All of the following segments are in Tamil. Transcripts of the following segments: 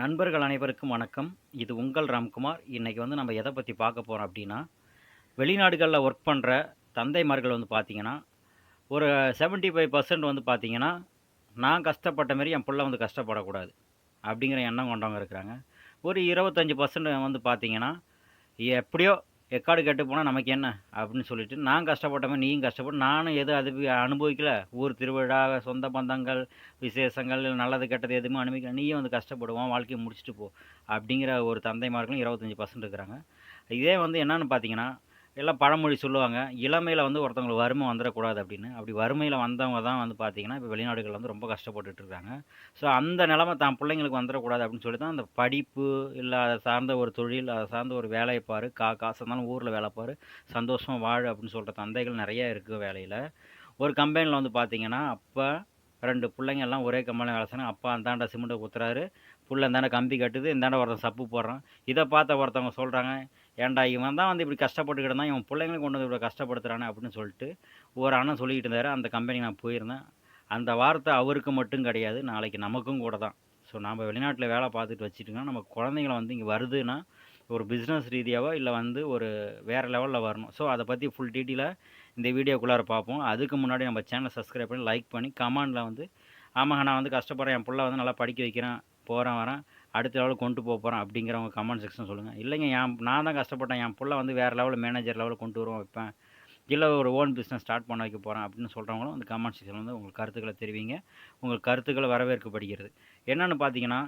நண்பர்கள் அனைவருக்கும் வணக்கம். இது உங்கள் ராம்குமார். இன்றைக்கி வந்து நம்ம எதை பற்றி பார்க்க போகிறோம் அப்படின்னா வெளிநாடுகளில் ஒர்க் பண்ணுற தந்தைமார்கள் வந்து பார்த்திங்கன்னா ஒரு 75% ஃபைவ் பர்சன்ட் வந்து பார்த்திங்கன்னா நான் கஷ்டப்பட்ட மாரி என் பிள்ளை வந்து கஷ்டப்படக்கூடாது அப்படிங்கிற எண்ணம் கொண்டவங்க இருக்கிறாங்க. ஒரு இருபத்தஞ்சி பர்சன்ட் வந்து பார்த்திங்கன்னா எப்படியோ எக்காடு கெட்டு போனால் நமக்கு என்ன? அப்படின்னு சொல்லிட்டு நான் கஷ்டப்பட்ட மாதிரி நீயும் கஷ்டப்பட்டு நானும் எதுவும் அது அனுபவிக்கல. ஊர் திருவிழா சொந்த பந்தங்கள் விசேஷங்கள் நல்லது கெட்டது எதுவுமே அனுபவிக்கல. நீயும் வந்து கஷ்டப்படுவோம் வாழ்க்கையை முடிச்சுட்டு போ. அப்படிங்கிற ஒரு தந்தைமார்களும் இருபத்தஞ்சி பர்சன்ட் இருக்கிறாங்க. இதே வந்து என்னென்னு பார்த்தீங்கன்னா எல்லாம் பழமொழி சொல்லுவாங்க. இளமையில் வந்து ஒருத்தவங்களுக்கு வறுமை வந்துடக்கூடாது அப்படின்னு. அப்படி வறுமையில் வந்தவங்க தான் வந்து பார்த்தீங்கன்னா இப்போ வெளிநாடுகளில் வந்து ரொம்ப கஷ்டப்பட்டுட்டு இருக்காங்க. ஸோ அந்த நிலமை தான் பிள்ளைங்களுக்கு வந்துடக்கூடாது அப்படின்னு சொல்லி தான் அந்த படிப்பு இல்லை அதை சார்ந்த ஒரு தொழில் அதை சார்ந்த ஒரு வேலையை பாரு. கா காசு இருந்தாலும் ஊரில் வேலை பாரு. சந்தோஷமாக வாழு அப்படின்னு சொல்கிற தந்தைகள் நிறைய இருக்குது வேலையில். ஒரு கம்பெனியில் வந்து பார்த்தீங்கன்னா அப்போ ரெண்டு பிள்ளைங்க எல்லாம் ஒரே கம்பெனியில் வேலை செய்யணும் அப்பா அந்தாண்ட சிமெண்ட்டை குத்துறாரு. புள்ள இந்தாண்ட கம்பி கட்டுது. இந்தாண்ட ஒருத்தன் சப்பு போடுறான். இதை பார்த்த ஒருத்தவங்க சொல்கிறாங்க ஏன்டா இவன் தான் வந்து இப்படி கஷ்டப்பட்டுக்கிட்டு இருந்தான் இவன் பிள்ளைங்களை கொண்டு வந்து இவ்வளோ கஷ்டப்படுத்துறானே அப்படின்னு சொல்லிட்டு ஒரு அண்ணன் சொல்லிக்கிட்டு இருந்தார். அந்த கம்பெனி நான் போயிருந்தேன். அந்த வார்த்தை அவருக்கு மட்டும் கிடையாது நாளைக்கு நமக்கும் கூட தான். ஸோ நம்ம வெளிநாட்டில் வேலை பார்த்துட்டு வச்சுட்டோம்னா நம்ம குழந்தைங்கள வந்து இங்கே வருதுன்னா ஒரு பிஸ்னஸ் ரீதியாவோ இல்லை வந்து ஒரு வேறு லெவலில் வரணும். ஸோ அதை பற்றி ஃபுல் டீட்டெயிலாக இந்த வீடியோக்குள்ளார பார்ப்போம். அதுக்கு முன்னாடி நம்ம சேனலை சப்ஸ்கிரைப் பண்ணி லைக் பண்ணி கமெண்டில் வந்து ஆமாங்க நான் வந்து கஷ்டப்படுறேன் என் பிள்ளை வந்து நல்லா படிக்க வைக்கிறேன் போகிறேன் வரேன். அடுத்த லெவலுக்கு கொண்டு போக போகிறேன் அப்படிங்கிறவங்க கமெண்ட் செக்ஷன் சொல்லுங்கள் இல்லைங்க என் நான் தான் கஷ்டப்பட்டேன். என் பிள்ளை வந்து வேறு லெவலில் மேனேஜர் லெவலில் கொண்டு வருவோம் வைப்பேன். இல்லை ஒரு ஓன் பிஸ்னஸ் ஸ்டார்ட் பண்ண வைக்க போகிறேன் அப்படின்னு சொல்கிறவங்களும் அந்த கமெண்ட் செக்ஷனில் வந்து உங்கள் கருத்துக்களை தெரிவிங்க. உங்கள் கருத்துக்களை வரவேற்கப்படுகிறது. என்னென்னு பார்த்தீங்கன்னா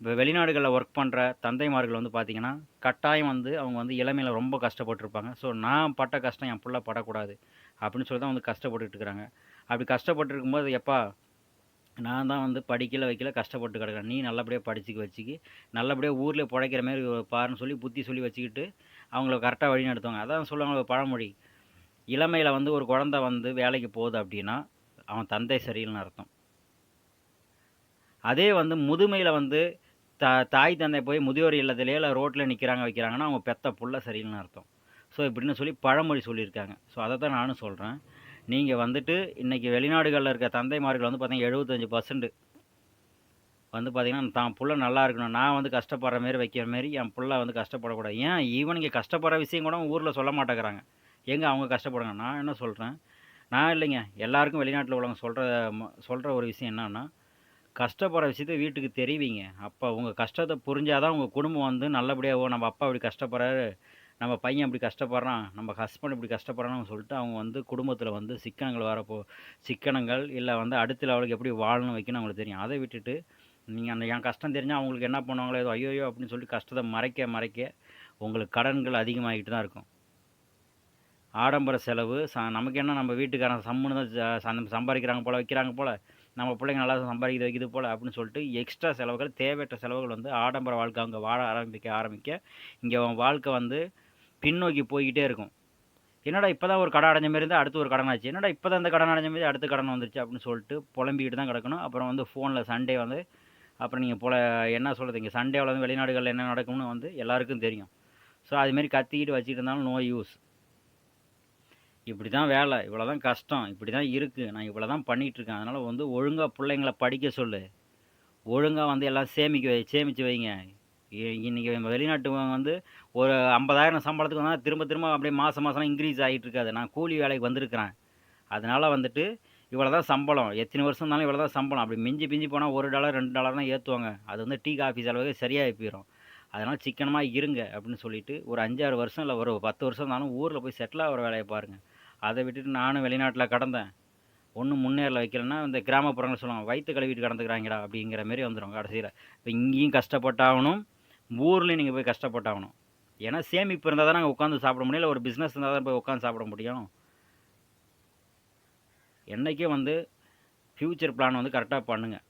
இப்போ வெளிநாடுகளில் ஒர்க் பண்ணுற தந்தைமார்கள் வந்து பார்த்திங்கன்னா கட்டாயம் வந்து அவங்க வந்து இளமையில் ரொம்ப கஷ்டப்பட்டுருப்பாங்க. ஸோ நான் பட்ட கஷ்டம் என் பிள்ளை படக்கூடாது அப்படின்னு சொல்லி தான் வந்து கஷ்டப்பட்டுட்டு இருக்கிறாங்க. அப்படி கஷ்டப்பட்டு இருக்கும்போது எப்பா நான் தான் வந்து படிக்கல வைக்கல கஷ்டப்பட்டு கிடக்கிறேன். நீ நல்லபடியாக படிச்சுக்க வச்சுக்கி. நல்லபடியாக ஊரில் பிழைக்கிற மாதிரி பாருன்னு சொல்லி புத்தி சொல்லி வச்சுக்கிட்டு அவங்கள கரெக்டாக வழி நடத்துவாங்க. அதான் சொல்லுவாங்க பழமொழி. இளமையில் வந்து ஒரு குழந்த வந்து வேலைக்கு போகுது அப்படின்னா அவன் தந்தை சரியில்லைன்னு அர்த்தம். அதே வந்து முதுமையில் வந்து த தாய் தந்தை போய் முதியோர் இல்லத்திலே இல்லை ரோட்டில் நிற்கிறாங்க வைக்கிறாங்கன்னா அவங்க பெத்த புள்ள சரியில்லைன்னு அர்த்தம். ஸோ இப்படின்னு சொல்லி பழமொழி சொல்லியிருக்காங்க. ஸோ அதை தான் நானும் சொல்கிறேன் நீங்கள் வந்துட்டு இன்றைக்கி வெளிநாடுகளில் இருக்க தந்தைமார்கள் வந்து பார்த்தீங்கன்னா எழுபத்தஞ்சி பர்சன்ட் வந்து பார்த்திங்கன்னா தான் புள்ள நல்லா இருக்கணும். நான் வந்து கஷ்டப்படுற மாரி வைக்கிற மாரி என் புள்ள வந்து கஷ்டப்படக்கூடாது. ஏன்? ஈவனுங்க கஷ்டப்படுற விஷயம் கூட ஊரில் சொல்ல மாட்டேங்கிறாங்க. எங்கே அவங்க கஷ்டப்படுங்க நான் என்ன சொல்கிறேன் நான் இல்லைங்க. எல்லாருக்கும் வெளிநாட்டில் உள்ளவங்க சொல்கிற சொல்கிற ஒரு விஷயம் என்னென்னா கஷ்டப்படுற விஷயத்த வீட்டுக்கு தெரிவிங்க. அப்போ உங்கள் கஷ்டத்தை புரிஞ்சாதான் உங்கள் குடும்பம் வந்து நல்லபடியாக ஓ நம்ம அப்பா இப்படி கஷ்டப்படுறாரு. நம்ம பையன் இப்படி கஷ்டப்படுறான் நம்ம ஹஸ்பண்ட் இப்படி கஷ்டப்படுறான்னு சொல்லிட்டு அவங்க வந்து குடும்பத்தில் வந்து சிக்கனங்கள் வரப்போ சிக்கனங்கள் இல்லை வந்து அடுத்த லெவலுக்கு எப்படி வாழணும் வைக்கணும் அவங்களுக்கு தெரியும். அதை விட்டுட்டு நீங்கள் அந்த என் கஷ்டம் தெரிஞ்சால் அவங்களுக்கு என்ன பண்ணுவாங்களோ ஏதோ ஐயோயோ அப்படின்னு சொல்லிட்டு கஷ்டத்தை மறைக்க மறைக்க உங்களுக்கு கடன்கள் அதிகமாகிட்டு தான் இருக்கும். ஆடம்பர செலவு ச நமக்கு என்ன நம்ம வீட்டுக்காரன் சம்முன்னு தான் சம்பாதிக்கிறாங்க போல் வைக்கிறாங்க போல் நம்ம பிள்ளைங்க நல்லா சம்பாதிக்கிறது வைக்கிது போல் அப்படின்னு சொல்லிட்டு எக்ஸ்ட்ரா செலவுகள் தேவையற்ற செலவுகள் வந்து ஆடம்பர வாழ்க்கை அவங்க வாழ ஆரம்பிக்க ஆரம்பிக்க இங்கே வாழ்க்கை வந்து பின்னோக்கி போய்கிட்டே இருக்கும். என்னடா இப்போ தான் ஒரு கடன் அடைஞ்ச மாரி இருந்தால் அடுத்து ஒரு கடன் ஆச்சு. என்னடா இப்போ தான் இந்த கடன் அடைஞ்ச மாரி அடுத்த கடன் வந்துருச்சு அப்படின்னு சொல்லிட்டு புலம்பிக்கிட்டு தான் கிடக்கணும். அப்புறம் வந்து ஃபோனில் சண்டே வந்து அப்புறம் நீங்கள் போல என்ன சொல்கிறது இங்கே சண்டேவில் வந்து வெளிநாடுகளில் என்ன நடக்கும்னு வந்து எல்லாருக்கும் தெரியும். ஸோ அதுமாரி கத்திக்கிட்டு வச்சுக்கிட்டு இருந்தாலும் நோ யூஸ் இப்படி தான் வேலை. இவ்வளோ தான் கஷ்டம். இப்படி தான் இருக்குது நான் இவ்வளோ தான் பண்ணிகிட்ருக்கேன் அதனால் வந்து ஒழுங்காக பிள்ளைங்கள படிக்க சொல்லு. ஒழுங்காக வந்து எல்லாம் சேமிக்க வை சேமித்து வைங்க. இ- இன்னைக்கு நம்ம வெளிநாட்டு வந்து ஒரு ஐம்பதாயிரம் சம்பளத்துக்கு வந்தால் திரும்ப திரும்ப அப்படியே மாதம் மாதம் இன்க்ரீஸ் ஆகிட்டு இருக்காது. நான் கூலி வேலைக்கு வந்திருக்கிறேன். அதனால் வந்துட்டு இவ்வளோ தான் சம்பளம். எத்தனை வருஷம் இருந்தாலும் இவ்வளோ தான் சம்பளம். அப்படி மிஞ்சி பிஞ்சி போனால் ஒரு டாலர் ரெண்டு டாலர் தான் ஏற்றுவாங்க அது வந்து டீ காஃபி செலவுக்கு சரியாகி போயிடும் அதனால் சிக்கனமாக இருங்க அப்படின்னு சொல்லிட்டு ஒரு அஞ்சாறு வருஷம் இல்லை ஒரு பத்து வருஷம் இருந்தாலும் ஊரில் போய் செட்டில் ஆகிற வேலையை பாருங்கள் அதை விட்டுட்டு நானும் வெளிநாட்டில் கடந்தேன். ஒன்றும் முன்னேறல வைக்கலன்னா இந்த கிராமப்புறங்கள் சொல்லுவாங்க வயிற்று கழுவிட்டு கடந்துக்கிறாங்கடா அப்படிங்கிற மாரி வந்துடும் கடைசியில். இப்போ இங்கேயும் கஷ்டப்பட்டாகணும். ஊர்லேயும் நீங்கள் போய் கஷ்டப்பட்டாகணும். ஏன்னா சேமிப்பு இருந்தால் தான் நாங்கள் உட்காந்து சாப்பிட முடியும். இல்லை ஒரு பிஸ்னஸ் இருந்தால் தான் போய் உட்காந்து சாப்பிட முடியும். என்றைக்கே வந்து ஃப்யூச்சர் பிளான் வந்து கரெக்டாக பண்ணுங்கள்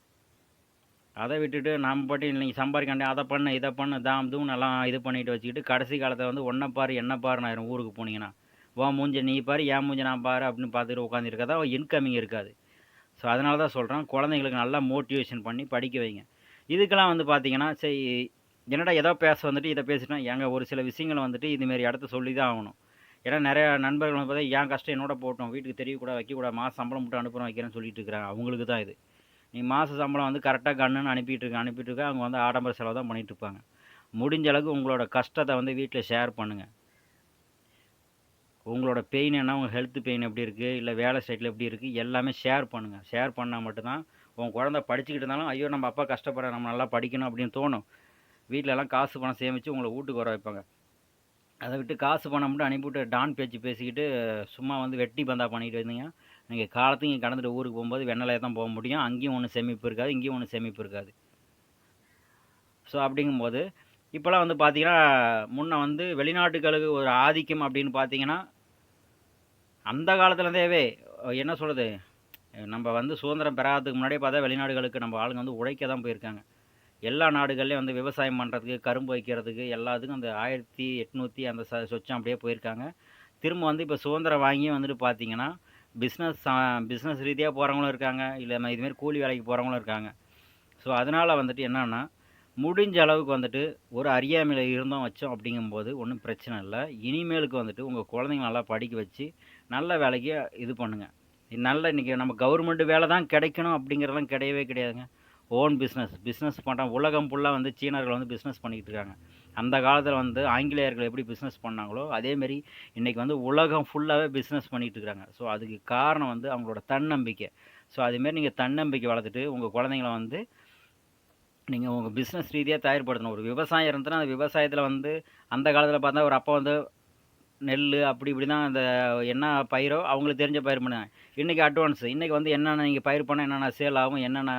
அதை விட்டுட்டு நம்ம பாட்டி நீங்கள் சம்பாதிக்காண்டே அதை பண்ணு இதை பண்ணு தாம் தூம் எல்லாம் இது பண்ணிட்டு வச்சுக்கிட்டு கடைசி காலத்தில் வந்து ஒன்றை பாரு என்ன பாரு நான் ஊருக்கு போனீங்கன்னா. வா மூஞ்ச நீ பாரு ஏன் மூஞ்ச நான் பாரு அப்படின்னு பார்த்துட்டு உட்காந்துருக்கதா இன்கமிங் இருக்காது. ஸோ அதனால தான் சொல்கிறேன் குழந்தைங்களுக்கு நல்லா மோட்டிவேஷன் பண்ணி படிக்க வைங்க. இதுக்கெல்லாம் வந்து பார்த்தீங்கன்னா சரி என்னடா ஏதோ பேச வந்துட்டு இதை பேசிட்டோம். எங்கள் ஒரு சில விஷயங்களை வந்துட்டு இதுமாரி இடத்த சொல்லி தான் ஆகணும். ஏன்னா நிறைய நண்பர்கள் வந்து பார்த்தா என் கஷ்டம் என்னோட போட்டோம்? வீட்டுக்கு தெரியக்கூடாது வைக்கக்கூடாது. மாதம் சம்பளம் மட்டும் அனுப்புகிறோம் வைக்கிறேன்னு சொல்லிட்டு இருக்கிறாங்க. அவங்களுக்கு தான் இது. நீ மாத சம்பளம் வந்து கரெக்டாக கண்ணுன்னு அனுப்பிட்டு இருக்க அனுப்பிட்டு இருக்க அவங்க வந்து ஆடம்பர செலவு தான் பண்ணிகிட்டு இருப்பாங்க. முடிஞ்ச அளவுக்கு உங்களோட கஷ்டத்தை வந்து வீட்டில் ஷேர் பண்ணுங்கள் உங்களோட பெயின் என்ன? உங்கள் ஹெல்த் பெயின் எப்படி இருக்குது இல்லை வேலை சைட்டில் எப்படி இருக்குது எல்லாமே ஷேர் பண்ணுங்கள் ஷேர் பண்ணால் மட்டும்தான் உன் குழந்த படிச்சுக்கிட்டு இருந்தாலும் ஐயோ நம்ம அப்பா கஷ்டப்படுற நம்ம நல்லா படிக்கணும் அப்படின்னு தோணும். வீட்டிலலாம் காசு பணம் சேமித்து உங்களை வீட்டுக்கு வர வைப்பாங்க. அதை விட்டு காசு பணம் மட்டும் அனுப்பிவிட்டு டான் பேச்சு பேசிக்கிட்டு சும்மா வந்து வெட்டி பந்தா பண்ணிக்கிட்டு இருந்தீங்க. நீங்கள் காலத்தையும் இங்கே கடந்துட்டு ஊருக்கு போகும்போது வெண்ணலையை தான் போக முடியும். அங்கேயும் ஒன்றும் சேமிப்பு இருக்காது இங்கேயும் ஒன்றும் சேமிப்பு இருக்காது. ஸோ அப்படிங்கும்போது இப்போலாம் வந்து பார்த்தீங்கன்னா முன்ன வந்து வெளிநாட்டுகளுக்கு ஒரு ஆதிக்கம் அப்படின்னு பார்த்தீங்கன்னா அந்த காலத்துலேருந்தேவே என்ன சொல்கிறது நம்ம வந்து சுதந்திரம் பெறாததுக்கு முன்னாடியே பார்த்தா வெளிநாடுகளுக்கு நம்ம ஆளுங்க வந்து உழைக்க தான் போயிருக்காங்க. எல்லா நாடுகள்லேயும் வந்து விவசாயம் பண்ணுறதுக்கு கரும்பு வைக்கிறதுக்கு எல்லாத்துக்கும் அந்த ஆயிரத்தி எட்நூற்றி அந்த ச சொச்சம் அப்படியே போயிருக்காங்க. திரும்ப வந்து இப்போ சுதந்திரம் வாங்கி வந்துட்டு பார்த்தீங்கன்னா பிஸ்னஸ் பிஸ்னஸ் ரீதியாக போகிறவங்களும் இருக்காங்க. இல்லை இதுமாரி கூலி வேலைக்கு போகிறவங்களும் இருக்காங்க. ஸோ அதனால் வந்துட்டு என்னென்னா முடிஞ்ச அளவுக்கு வந்துட்டு ஒரு அறியாமையில் இருந்தோம் வச்சோம் அப்படிங்கும்போது ஒன்றும் பிரச்சனை இல்லை. இனிமேலுக்கு வந்துட்டு உங்கள் குழந்தைங்க நல்லா படிக்க வச்சு நல்ல வேலைக்கு இது பண்ணுங்கள் நல்ல இன்றைக்கி நம்ம கவர்மெண்ட் வேலை தான் கிடைக்கணும் அப்படிங்கிறதெல்லாம் கிடையவே கிடையாதுங்க. Own business. பிஸ்னஸ் பண்ணுறாங்க உலகம் ஃபுல்லாக வந்து சீனர்கள் வந்து பிஸ்னஸ் பண்ணிக்கிட்டு இருக்காங்க அந்த காலத்தில் வந்து ஆங்கிலேயர்கள் எப்படி பிஸ்னஸ் பண்ணாங்களோ அதேமாரி இன்றைக்கி வந்து உலகம் ஃபுல்லாகவே பிஸ்னஸ் பண்ணிகிட்டு இருக்காங்க ஸோ அதுக்கு காரணம் வந்து அவங்களோட தன்னம்பிக்கை. ஸோ அதுமாரி நீங்கள் தன்னம்பிக்கை வளர்த்துட்டு உங்கள் குழந்தைங்கள வந்து நீங்கள் உங்கள் பிஸ்னஸ் ரீதியாக தயார்படுத்தணும். ஒரு விவசாயம் இருந்துச்சுன்னா அந்த விவசாயத்தில் வந்து அந்த காலத்தில் பார்த்தா ஒரு அப்பா வந்து நெல் அப்படி இப்படி தான் அந்த என்ன பயிரோ அவங்களுக்கு தெரிஞ்ச பயிர் பண்ணுங்க இன்றைக்கி அட்வான்ஸ் இன்றைக்கி வந்து என்னென்ன நீங்கள் பயிர் பண்ணால் என்னென்ன சேல் ஆகும் என்னென்ன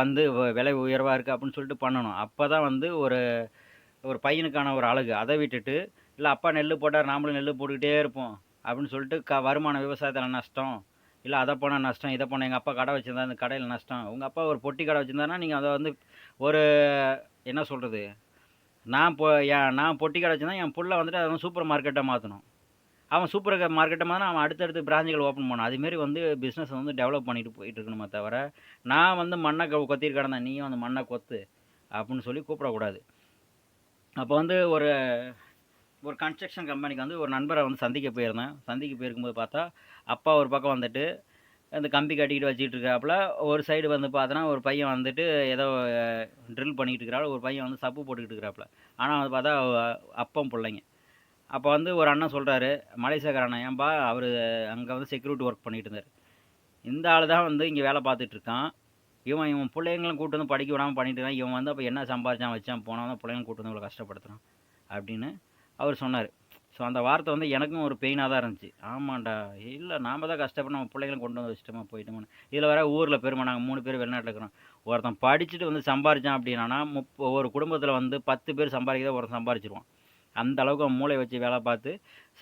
வந்து விலை உயர்வாக இருக்குது அப்படின்னு சொல்லிட்டு பண்ணணும். அப்போ தான் வந்து ஒரு ஒரு பையனுக்கான ஒரு அழகு. அதை விட்டுட்டு இல்லை அப்பா நெல் போட்டார் நாமளும் நெல் போட்டுக்கிட்டே இருப்போம். அப்படின்னு சொல்லிட்டு க வருமான விவசாயத்தில் நஷ்டம். இல்லை அதை போனால் நஷ்டம் இதை போனால் எங்கள் அப்பா கடை வச்சுருந்தா அந்த கடையில் நஷ்டம். உங்கள் அப்பா ஒரு பொட்டி கடை வச்சுருந்தாருன்னா நீங்கள் அதை வந்து ஒரு என்ன சொல்கிறது நான் இப்போ நான் பொட்டி கடை வச்சுருந்தா என் பிள்ளை வந்துட்டு அதை வந்து சூப்பர் மார்க்கெட்டாக மாற்றணும் அவன் சூப்பர் மார்க்கெட்டை மாதிரி அவன் அடுத்தடுத்து பிராஞ்சுகள் ஓப்பன் பண்ணணும் அதுமாரி வந்து பிஸ்னஸ் வந்து டெவலப் பண்ணிட்டு போயிட்டு இருக்கணுமே தவிர நான் வந்து மண்ணை கொ- கொத்திட்டு கிடந்தேன். நீயும் அந்த மண்ணை கொத்து அப்படின்னு சொல்லி கூப்பிடக்கூடாது. அப்போ வந்து ஒரு ஒரு கன்ஸ்ட்ரக்ஷன் கம்பெனிக்கு வந்து ஒரு நண்பரை வந்து சந்திக்க போயிருந்தேன். சந்திக்க போயிருக்கும்போது பார்த்தா அப்பா ஒரு பக்கம் வந்துட்டு அந்த கம்பி கட்டிக்கிட்டு வச்சுக்கிட்டு இருக்காப்புல. ஒரு சைடு வந்து பார்த்தோன்னா ஒரு பையன் வந்துட்டு ஏதோ ட்ரில் பண்ணிக்கிட்டு இருக்கிறாப்புல. ஒரு பையன் வந்து சப்பு போட்டுக்கிட்டு இருக்கிறாப்புல. ஆனால் வந்து பார்த்தா அப்பம் பிள்ளைங்க. அப்போ வந்து ஒரு அண்ணன் சொல்கிறாரு மலேசியாக்கார அண்ணன் ஏன்பா அவர் அங்கே வந்து செக்யூரிட்டி ஒர்க் பண்ணிகிட்டு இருந்தார். இந்த ஆள் தான் வந்து இங்கே வேலை பார்த்துட்டு இருக்கான். இவன் இவன் பிள்ளைங்களும் கூட்டு வந்து படிக்க விடாமல் பண்ணிட்டு இருக்கான். இவன் வந்து அப்போ என்ன சம்பாதிச்சான் வச்சான் போனால் தான் பிள்ளைங்க கூட்டு வந்து இவ்வளோ கஷ்டப்படுத்துகிறான் அப்படின்னு அவர் சொன்னார். ஸோ அந்த வார்த்தை வந்து எனக்கும் ஒரு பெயினாக தான் இருந்துச்சு. ஆமாண்டா இல்லை நாம் தான் கஷ்டப்பட்டு நம்ம பிள்ளைங்களும் கொண்டு வந்து வச்சுட்டோமா போயிட்டோம்னு இதில் வர ஊரில் பெருமை நாங்கள் மூணு பேர் வெளிநாட்டில் இருக்கிறோம். ஒருத்தன் படிச்சுட்டு வந்து சம்பாரிச்சான் அப்படின்னா முப்ப ஒரு குடும்பத்தில் வந்து பத்து பேர் சம்பாதிக்கிறத ஒருத்தன் சம்பாரிச்சிருவான். அந்த அளவுக்கு அவன் மூளை வச்சு வேலை பார்த்து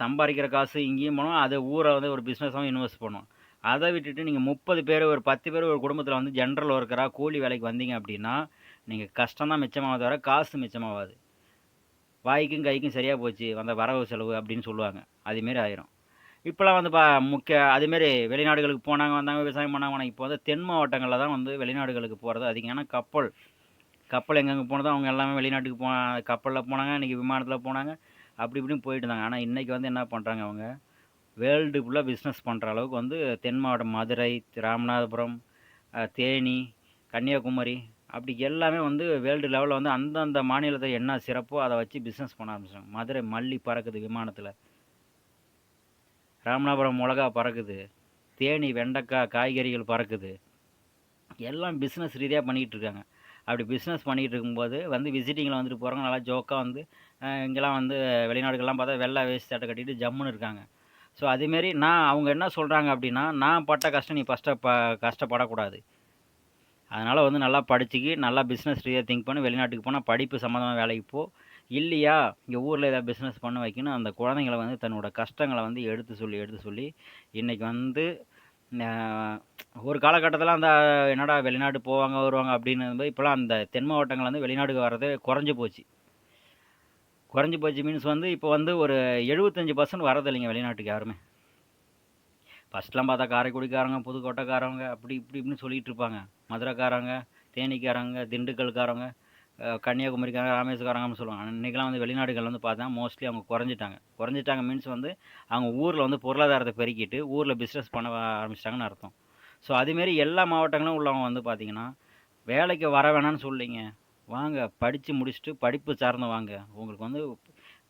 சம்பாதிக்கிற காசு இங்கேயும் போனோம் அதை ஊரை வந்து ஒரு பிஸ்னஸாகவும் இன்வெஸ்ட் பண்ணுவோம் அதை விட்டுட்டு நீங்கள் முப்பது பேர் ஒரு பத்து பேர் ஒரு குடும்பத்தில் வந்து ஜென்ரல் ஒர்க்கராக கூலி வேலைக்கு வந்தீங்க அப்படின்னா நீங்கள் கஷ்டம் தான் மிச்சமாக தவிர காசு மிச்சமாகாது. வாய்க்கும் கைக்கும் சரியாக போச்சு வந்த வரவு செலவு அப்படின்னு சொல்லுவாங்க. அதுமாரி ஆயிரும். இப்போலாம் வந்து பா முக்கிய அதுமாரி வெளிநாடுகளுக்கு போனாங்க வந்தாங்க விவசாயம் பண்ணாங்க இப்போ வந்து தென் மாவட்டங்களில் தான் வந்து வெளிநாடுகளுக்கு போகிறது அதிகம் ஏன்னா கப்பல் கப்பல் எங்கெங்கே போனதோ அவங்க எல்லாமே வெளிநாட்டுக்கு போ கப்பலில் போனாங்க இன்றைக்கி விமானத்தில் போனாங்க. அப்படி இப்படின்னு போயிட்டு இருந்தாங்க. ஆனால் இன்றைக்கி வந்து என்ன பண்ணுறாங்க அவங்க? வேர்ல்டு ஃபுல்லாக பிஸ்னஸ் பண்ணுற அளவுக்கு வந்து தென் மாவட்டம் மதுரை ராமநாதபுரம் தேனி கன்னியாகுமரி அப்படி எல்லாமே வந்து வேர்ல்டு லெவலில் வந்து அந்தந்த மாநிலத்தில் என்ன சிறப்போ அதை வச்சு பிஸ்னஸ் பண்ண ஆரம்பிச்சாங்க மதுரை மல்லி பறக்குது விமானத்தில். ராமநாதபுரம் மிளகா பறக்குது. தேனி வெண்டைக்காய் காய்கறிகள் பறக்குது. எல்லாம் பிஸ்னஸ் ரீதியாக பண்ணிகிட்டு இருக்காங்க. அப்படி பிஸ்னஸ் பண்ணிகிட்டு இருக்கும்போது வந்து விசிட்டிங்கில் வந்துட்டு போகிறவங்க நல்லா ஜோக்காக வந்து இங்கெல்லாம் வந்து வெளிநாடுகள்லாம் பார்த்தா வெள்ளை வேஸ்ட் சட்டை கட்டிட்டு ஜம்முன்னு இருக்காங்க. ஸோ அதேமாரி நான் அவங்க என்ன சொல்கிறாங்க அப்படின்னா நான் பட்ட கஷ்டம் நீ ஃபஸ்ட்டு ப கஷ்டப்படக்கூடாது. அதனால் வந்து நல்லா படிச்சுக்கி நல்லா பிஸ்னஸ் ரீதியாக திங்க் பண்ணி வெளிநாட்டுக்கு போனால் படிப்பு சம்மந்தமாக வேலைக்கு போ. இல்லையா இங்கே ஊரில் ஏதாவது பிஸ்னஸ் பண்ண வைக்கணும் அந்த குழந்தைங்கள வந்து தன்னோட கஷ்டங்களை வந்து எடுத்து சொல்லி எடுத்து சொல்லி இன்றைக்கி வந்து ஒரு காலகட்டத்தில் அந்த என்னடா வெளிநாடு போவாங்க வருவாங்க அப்படின்னு போது இப்போலாம் அந்த தென் மாவட்டங்கள் வந்து வெளிநாடுக்கு வர்றது குறைஞ்சி போச்சு. குறைஞ்சி போச்சு மீன்ஸ் வந்து இப்போ வந்து ஒரு எழுபத்தஞ்சி பர்சன்ட் வரதில்லைங்க வெளிநாட்டுக்கு யாருமே. ஃபஸ்ட்லாம் பார்த்தா காரைக்குடிக்காரங்க புதுக்கோட்டைக்காரங்க அப்படி இப்படி இப்படின்னு சொல்லிகிட்டு இருப்பாங்க. மதுரைக்காரங்க தேனிக்காரங்க திண்டுக்கல்காரங்க கன்னியாகுமரிக்காரங்க ராமேஸ்வரங்காரங்கன்னு சொல்லுவாங்க. இன்றைக்கெலாம் வந்து வெளிநாடுகள் வந்து பார்த்தா மோஸ்ட்லி அவங்க குறைஞ்சிட்டாங்க. குறைஞ்சிட்டாங்க மீன்ஸ் வந்து அவங்க ஊரில் வந்து பொருளாதாரத்தை பெருக்கிட்டு ஊரில் பிஸ்னஸ் பண்ண ஆரம்பிச்சிட்டாங்கன்னு அர்த்தம். ஸோ அதுமாரி எல்லா மாவட்டங்களும் உள்ளவங்க வந்து பார்த்திங்கன்னா வேலைக்கு வர வேணாம்னு சொல்லிங்க வாங்க படித்து முடிச்சுட்டு படிப்பு சார்ந்து வாங்க. உங்களுக்கு வந்து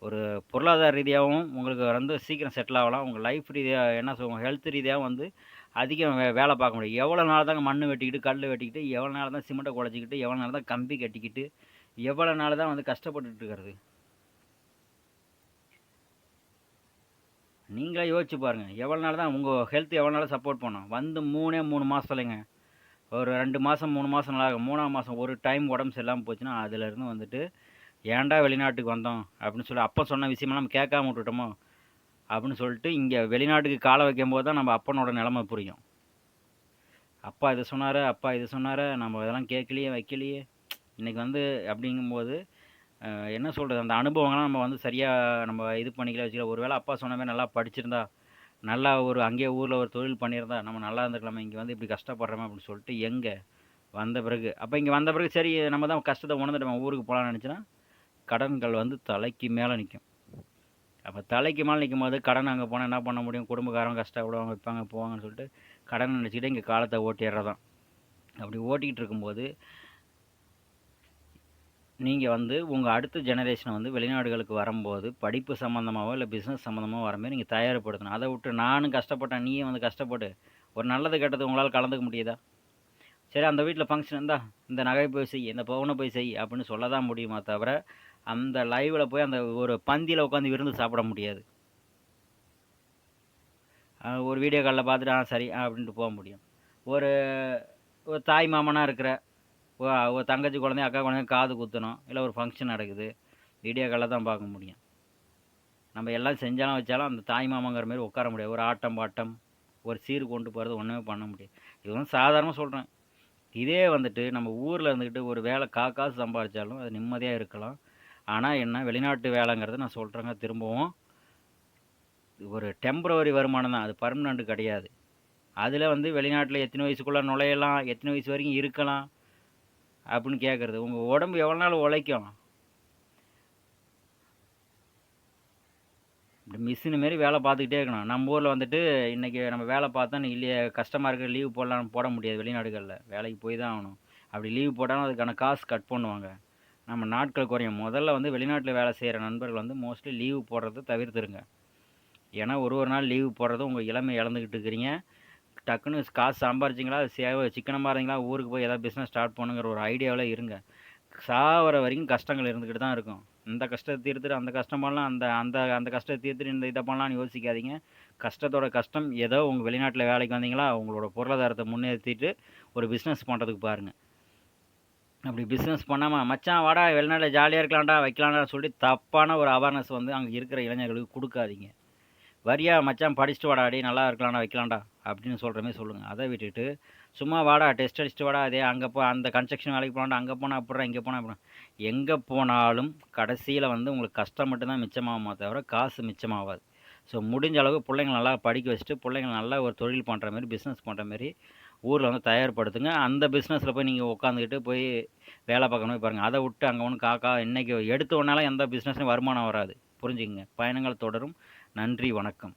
ஒரு பொருளாதார ரீதியாகவும் உங்களுக்கு வந்து சீக்கிரம் செட்டில் ஆகலாம். உங்கள் லைஃப் ரீதியாக என்ன சொல்லுவோம் ஹெல்த் ரீதியாகவும் வந்து அதிகம் வே வேலை பார்க்க முடியும். எவ்வளோ நாள் தாங்க மண் வெட்டிக்கிட்டு கல் வெட்டிக்கிட்டு எவ்வளோ நாள் தான் சிமெண்ட்டை குழச்சிக்கிட்டு எவ்வளோ நாள் தான் கம்பி கட்டிக்கிட்டு எவ்வளோ நாள் தான் வந்து கஷ்டப்பட்டுட்டு இருக்கிறது நீங்களே யோசிச்சு பாருங்கள் எவ்வளோ நாள் தான் உங்கள் ஹெல்த் எவ்வளோ நாள் சப்போர்ட் பண்ணோம். வந்து மூணே மூணு மாதத்துலங்க ஒரு ரெண்டு மாதம் மூணு மாதம் நல்லா மூணாம் மாதம் ஒரு டைம் உடம்பு சரியில்லாமல் போச்சுன்னா அதுலேருந்து வந்துட்டு ஏன்டா வெளிநாட்டுக்கு வந்தோம்? அப்படின்னு சொல்லி அப்போ சொன்ன விஷயமெல்லாம் நம்ம கேட்காம விட்டுட்டோமோ? அப்படின்னு சொல்லிட்டு இங்கே வெளிநாட்டுக்கு காலை வைக்கும் போது தான் நம்ம அப்பனோட நிலமை புரியும். அப்பா இதை சொன்னார் அப்பா இதை சொன்னார் நம்ம இதெல்லாம் கேட்கலையே வைக்கலையே. இன்றைக்கி வந்து அப்படிங்கும்போது என்ன சொல்கிறது அந்த அனுபவங்கள்லாம் நம்ம வந்து சரியாக நம்ம இது பண்ணிக்கல வச்சுக்கல. ஒருவேளை அப்பா சொன்னவே நல்லா படிச்சிருந்தா நல்லா ஒரு அங்கேயே ஊரில் ஒரு தொழில் பண்ணியிருந்தா நம்ம நல்லா இருந்திருக்கலாமே இங்கே வந்து இப்படி கஷ்டப்படுறோமே அப்படின்னு சொல்லிட்டு எங்கே வந்த பிறகு அப்போ இங்கே வந்த பிறகு சரி நம்ம தான் கஷ்டத்தை உணர்ந்துட்டு நம்ம ஊருக்கு போகலான்னு நினச்சினா கடன்கள் வந்து தலைக்கு மேலே நிற்கும் அப்போ தலைக்கு மேலே நிற்கும் போது கடன் அங்கே போனால் என்ன பண்ண முடியும்? குடும்பக்காரங்க கஷ்டப்படுவாங்க வைப்பாங்க போவாங்கன்னு சொல்லிட்டு கடன் நினச்சிக்கிட்டு இங்கே காலத்தை ஓட்டிடுறதான். அப்படி ஓட்டிக்கிட்டு இருக்கும்போது நீங்கள் வந்து உங்கள் அடுத்த ஜெனரேஷனை வந்து வெளிநாடுகளுக்கு வரும்போது படிப்பு சம்மந்தமாகவோ இல்லை பிஸ்னஸ் சம்மந்தமாக வரமாரி நீங்கள் தயார்படுத்தணும். அதை விட்டு நானும் கஷ்டப்பட்டேன் நீயும் வந்து கஷ்டப்பட்டு ஒரு நல்லது கெட்டது உங்களால் கலந்துக்க முடியுதா? சரி அந்த வீட்டில் ஃபங்க்ஷன் இருந்தா இந்த நகை போய் செய் இந்த பவுனை போய் செய் அப்படின்னு சொல்ல தான் முடியுமா தவிர அந்த லைவில் போய் அந்த ஒரு பந்தியில் உட்காந்து விருந்து சாப்பிட முடியாது. ஒரு வீடியோ காலில் பார்த்துட்டு ஆ சரி ஆ அப்படின்ட்டு போக முடியும். ஒரு ஒரு தாய் மாமனாக இருக்கிற ஒரு தங்கச்சி குழந்தை அக்கா குழந்தை காது குத்தணும் இல்லை ஒரு ஃபங்க்ஷன் நடக்குது வீடியோ காலில் தான் பார்க்க முடியும். நம்ம எல்லாம் செஞ்சாலும் வச்சாலும் அந்த தாய் மாமாங்கிற மாதிரி உட்கார முடியாது. ஒரு ஆட்டம் பாட்டம் ஒரு சீர் கொண்டு போகிறது ஒன்றுமே பண்ண முடியாது. இது வந்து சாதாரணமாக சொல்கிறேன் இதே வந்துட்டு நம்ம ஊரில் இருந்துக்கிட்டு ஒரு வேலை கா காசு சம்பாதிச்சாலும் அது நிம்மதியாக இருக்கலாம். ஆனால் என்ன வெளிநாட்டு வேலைங்கிறத நான் சொல்கிறேங்க திரும்பவும். ஒரு டெம்பரவரி வருமானம் தான் அது பர்மனெண்ட் கிடையாது. அதில் வந்து வெளிநாட்டில் எத்தனை வயசுக்குள்ளே நுழையலாம் எத்தனை வயசு வரைக்கும் இருக்கலாம் அப்படின்னு கேட்குறது உங்கள் உடம்பு எவ்வளோ நாள் உழைக்கும்? இப்படி மிஷினு மாரி வேலை பார்த்துக்கிட்டே இருக்கணும். நம்ம ஊரில் வந்துட்டு இன்றைக்கி நம்ம வேலை பார்த்தா இல்லையே கஷ்டமாக இருக்குது லீவ் போடலாம் போட முடியாது வெளிநாடுகளில். வேலைக்கு போய் தான் ஆகணும். அப்படி லீவ் போட்டாலும் அதுக்கான காசு கட் பண்ணுவாங்க. நம்ம நாட்கள் குறையும். முதல்ல வந்து வெளிநாட்டில் வேலை செய்கிற நண்பர்கள் வந்து மோஸ்ட்லி லீவு போடுறத தவிர்த்துருங்க. ஏன்னா ஒரு ஒரு நாள் லீவு போடுறது உங்கள் இளமை இழந்துக்கிட்டு இருக்கிறீங்க. டக்குன்னு காசு சம்பாரிச்சிங்களா சேவை சிக்கனமாக இருந்தீங்களா ஊருக்கு போய் ஏதாவது பிஸ்னஸ் ஸ்டார்ட் பண்ணுங்கிற ஒரு ஐடியாவில் இருங்க. சாவர வரைக்கும் கஷ்டங்கள் இருந்துக்கிட்டு தான் இருக்கும். இந்த கஷ்டத்தை தீர்த்துட்டு அந்த கஷ்டம் பண்ணலாம் அந்த அந்த அந்த கஷ்டத்தை தீர்த்துட்டு இந்த இதை பண்ணலாம்னு யோசிக்காதீங்க. கஷ்டத்தோட கஷ்டம் ஏதோ உங்கள் வெளிநாட்டில் வேலைக்கு வந்தீங்களா உங்களோட பொருளாதாரத்தை முன்னேற்றிட்டு ஒரு பிஸ்னஸ் பண்ணுறதுக்கு பாருங்கள் அப்படி பிஸ்னஸ் பண்ணாமல் மச்சான் வாடா வெளிநாட்டில் ஜாலியாக இருக்கலாம்டா வைக்கலாம்டா சொல்லி தப்பான ஒரு அவேர்னஸ் வந்து அங்கே இருக்கிற இளைஞர்களுக்கு கொடுக்காதீங்க. வரியா மச்சான் படிச்சுட்டு வாடா அடி நல்லா இருக்கலாம்டா வைக்கலாம்டா அப்படின்னு சொல்கிற மாதிரி சொல்லுங்கள் அதை விட்டுட்டு சும்மா வாடா டெஸ்ட் அடிச்சுட்டு வாடா அதே அங்கே போ அந்த கன்ஸ்ட்ரக்ஷன் வேலைக்கு போனாண்டா அங்கே போனால் அப்படிடா இங்கே போனால் அப்படி எங்கே போனாலும் கடைசியில் வந்து உங்களுக்கு கஷ்டம் மட்டும்தான் மிச்சமாகுமா தவிர காசு மிச்சமாகாது. ஸோ முடிஞ்ச அளவு பிள்ளைங்களை நல்லா படிக்க வச்சுட்டு பிள்ளைங்களை நல்லா ஒரு தொழில் பண்ணுற மாதிரி பிஸ்னஸ் பண்ணுற மாதிரி ஊரில் வந்து தயார்படுத்துங்க. அந்த பிஸ்னஸில் போய் நீங்கள் உட்காந்துக்கிட்டு போய் வேலை பார்க்கணும் பாருங்கள் அதை விட்டு அங்கே ஒன்று காக்கா இன்றைக்கி எடுத்த உடனால எந்த பிஸ்னஸ்லையும் வருமானம் வராது. புரிஞ்சுக்கங்க. பயணங்கள் தொடரும். நன்றி வணக்கம்.